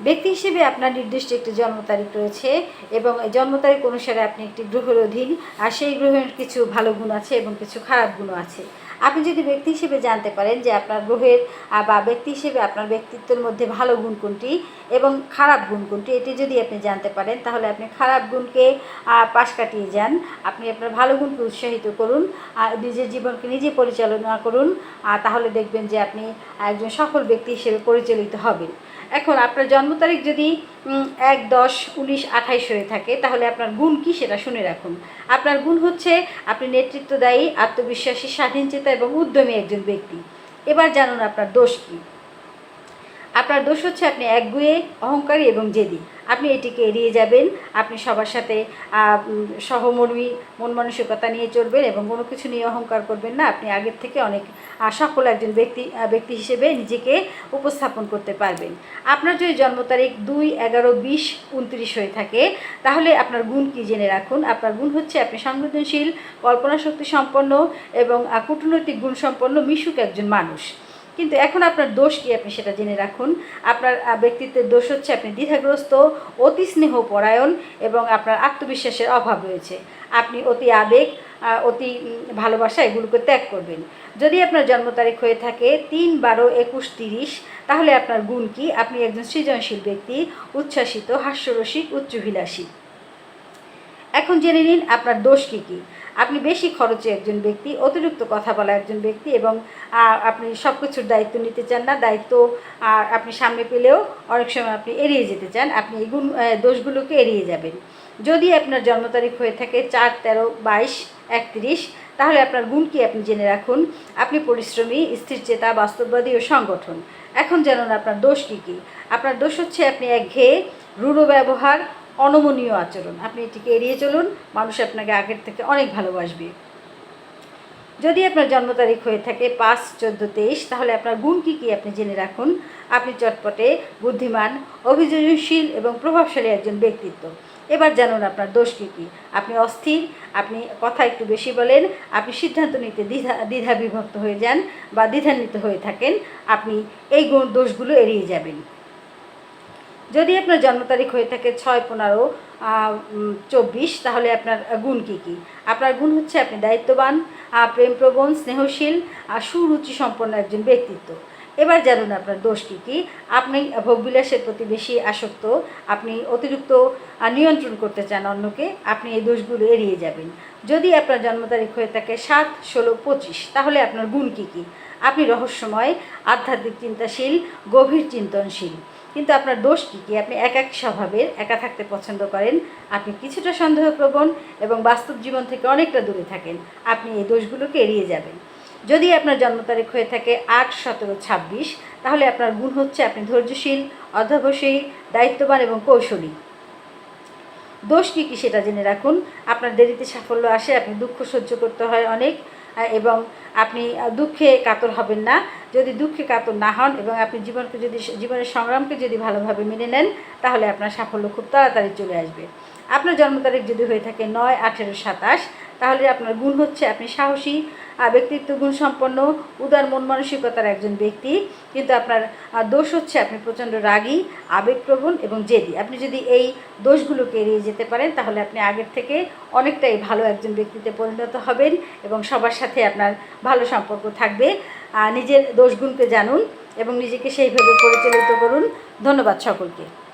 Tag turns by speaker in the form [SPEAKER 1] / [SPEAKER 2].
[SPEAKER 1] ব্যক্তি হিসেবে আপনার নির্দিষ্ট একটি জন্ম তারিখ রয়েছে এবং এই জন্ম তারিখ অনুসারে আপনি একটি গ্রহের অধীন আর সেই গ্রহের কিছু ভালো গুণ আছে এবং কিছু খারাপ গুণও আছে। আপনি যদি ব্যক্তি হিসেবে জানতে পারেন যে আপনার গ্রহের বা ব্যক্তি হিসেবে আপনার ব্যক্তিত্বের মধ্যে ভালো গুণ কোনটি এবং খারাপ গুণ কোনটি, এটি যদি আপনি জানতে পারেন, তাহলে আপনি খারাপ গুণকে পাশ কাটিয়ে যান। আপনি আপনার ভালো গুণকে উৎসাহিত করুন আর নিজের জীবনকে নিজে পরিচালনা করুন তাহলে দেখবেন যে আপনি একজন সফল ব্যক্তি হিসেবে পরিচালিত হবেন। এখন আপনার জন্ম তারিখ যদি এক দশ উনিশ আঠাইশ হয়ে থাকে, তাহলে আপনার গুণ কি সেটা শুনে রাখুন। আপনার গুণ হচ্ছে আপনি নেতৃত্বদায়ী, আত্মবিশ্বাসী, স্বাধীনচেতা এবং উদ্যমী একজন ব্যক্তি। এবার জানুন আপনার দোষ কী। আপনার দোষ হচ্ছে আপনি একগুয়ে, অহংকারী এবং জেদি। আপনি এটিকে এড়িয়ে যাবেন, আপনি সবার সাথে সহমর্মী, মন মানসিকতা নিয়ে চলবেন এবং কোনো কিছু নিয়ে অহংকার করবেন না। আপনি আগের থেকে অনেক সফল একজন ব্যক্তি ব্যক্তি হিসেবে নিজেকে উপস্থাপন করতে পারবেন। আপনার যদি জন্ম তারিখ দুই এগারো বিশ উনত্রিশ হয়ে থাকে, তাহলে আপনার গুণ কি জেনে রাখুন? আপনার গুণ হচ্ছে আপনি সংবেদনশীল কল্পনা শক্তি সম্পন্ন এবং কূটনৈতিক গুণ সম্পন্ন মিশুক একজন মানুষ। কিন্তু এখন আপনার দোষ কি আপনি সেটা জেনে রাখুন। আপনার ব্যক্তিত্বের দোষ হচ্ছে আপনি দ্বিধাগ্রস্ত, অতি স্নেহ পরায়ণ এবং আপনার আত্মবিশ্বাসের অভাব রয়েছে। আপনি অতি আবেগ অতি ভালোবাসা এগুলোকে ত্যাগ করবেন। যদি আপনার জন্ম তারিখ হয়ে থাকে তিন বারো একুশ তিরিশ, তাহলে আপনার গুণ কি? আপনি একজন সৃজনশীল ব্যক্তি, উচ্ছ্বাসিত, হাস্যরসিক, উচ্চভিলাষী। এখন জেনে নিন আপনার দোষ কী কী? আপনি বেশি খরচে একজন ব্যক্তি, অতিরিক্ত কথা বলা একজন ব্যক্তি এবং আপনি সব কিছুর দায়িত্ব নিতে চান না, দায়িত্ব আপনি সামনে পেলেও অনেক সময় আপনি এড়িয়ে যেতে চান, আপনি এই গুণ দোষগুলোকে এড়িয়ে যাবেন। যদি আপনার জন্ম তারিখ হয়ে থাকে চার, তেরো, বাইশ, একত্রিশ, তাহলে আপনার গুণ কি আপনি জেনে রাখুন, আপনি পরিশ্রমী, স্থির চেতা, বাস্তববাদী ও সংগঠন। এখন জানুন আপনার দোষ কী কী? আপনার দোষ হচ্ছে আপনি একঘেয়ে, রূঢ় ব্যবহার অনমনীয় আচরণ। আপনি এটিকে এড়িয়ে চলুন, মানুষ আপনাকে আগের থেকে অনেক ভালোবাসবে। যদি আপনার জন্ম তারিখ হয়ে থাকে পাঁচ চোদ্দ তেইশ, তাহলে আপনার গুণ কী কী আপনি জেনে রাখুন। আপনি চটপটে বুদ্ধিমান অভিযোজনশীল এবং প্রভাবশালী একজন ব্যক্তিত্ব। এবার জানুন আপনার দোষ কী কী। আপনি অস্থির, আপনি কথা একটু বেশি বলেন, আপনি সিদ্ধান্ত নিতে দ্বিধা দ্বিধা বিভক্ত হয়ে যান বা দ্বিধান্বিত হয়ে থাকেন, আপনি এই গুণ, দোষগুলো এড়িয়ে যাবেন। যদি আপনার জন্ম তারিখ হয়ে থাকে ছয় পনেরো চব্বিশ, তাহলে আপনার গুণ কী কী? আপনার গুণ হচ্ছে আপনি দায়িত্ববান প্রেমপ্রবণ, স্নেহশীল আর সুরুচি সম্পন্ন একজন ব্যক্তিত্ব। এবার জানুন আপনার দোষ কী কী? আপনি ভোগবিলাসের প্রতি বেশি আসক্ত, আপনি অতিরিক্ত নিয়ন্ত্রণ করতে চান অন্যকে, আপনি এই দোষগুলো এড়িয়ে যাবেন। যদি আপনার জন্ম তারিখ হয়ে থাকে সাত, ষোলো, পঁচিশ, তাহলে আপনার গুণ কী কী? আপনি রহস্যময়, আধ্যাত্মিক চিন্তাশীল, গভীর চিন্তনশীল। কিন্তু আপনার দোষ কী কী আপনি এক এক স্বভাবের, একা থাকতে পছন্দ করেন? আপনি কিছুটা সন্দেহপ্রবণ এবং বাস্তব জীবন থেকে অনেকটা দূরে থাকেন। আপনি এই দোষগুলোকে এড়িয়ে যাবেন। যদি আপনার জন্ম তারিখ হয়ে থাকে আট, সতেরো, ছাব্বিশ, তাহলে আপনার গুণ হচ্ছে আপনি ধৈর্যশীল, অধ্যবসায়ী, দায়িত্ববান এবং কৌশলী। দোষ কী কী সেটা জেনে রাখুন। আপনার দেরিতে সাফল্য আসে, আপনি দুঃখ সহ্য করতে হয় অনেক এবং আপনি দুঃখে কাতর হবেন না। যদি দুঃখে কাতর না হন এবং আপনি জীবনকে যদি, জীবনের সংগ্রামকে যদি ভালোভাবে মেনে নেন, তাহলে আপনার সাফল্য খুব তাড়াতাড়ি চলে আসবে। আপনার জন্ম তারিখ যদি হয়ে থাকে নয় আঠেরো সাতাশ, তাহলে আপনার গুণ হচ্ছে আপনি সাহসী ব্যক্তিত্ব গুণ সম্পন্ন উদার মন মানসিকতার একজন ব্যক্তি। কিন্তু আপনার দোষ হচ্ছে আপনি প্রচণ্ড রাগী, আবেগপ্রবণ এবং জেদি। আপনি যদি এই দোষগুলোকে এড়িয়ে যেতে পারেন, তাহলে আপনি আগের থেকে অনেকটাই ভালো একজন ব্যক্তিতে পরিণত হবেন এবং সবার সাথে আপনার ভালো সম্পর্ক থাকবে। নিজের দোষগুণকে জানুন এবং নিজেকে সেইভাবে পরিচালিত করুন। ধন্যবাদ সকলকে।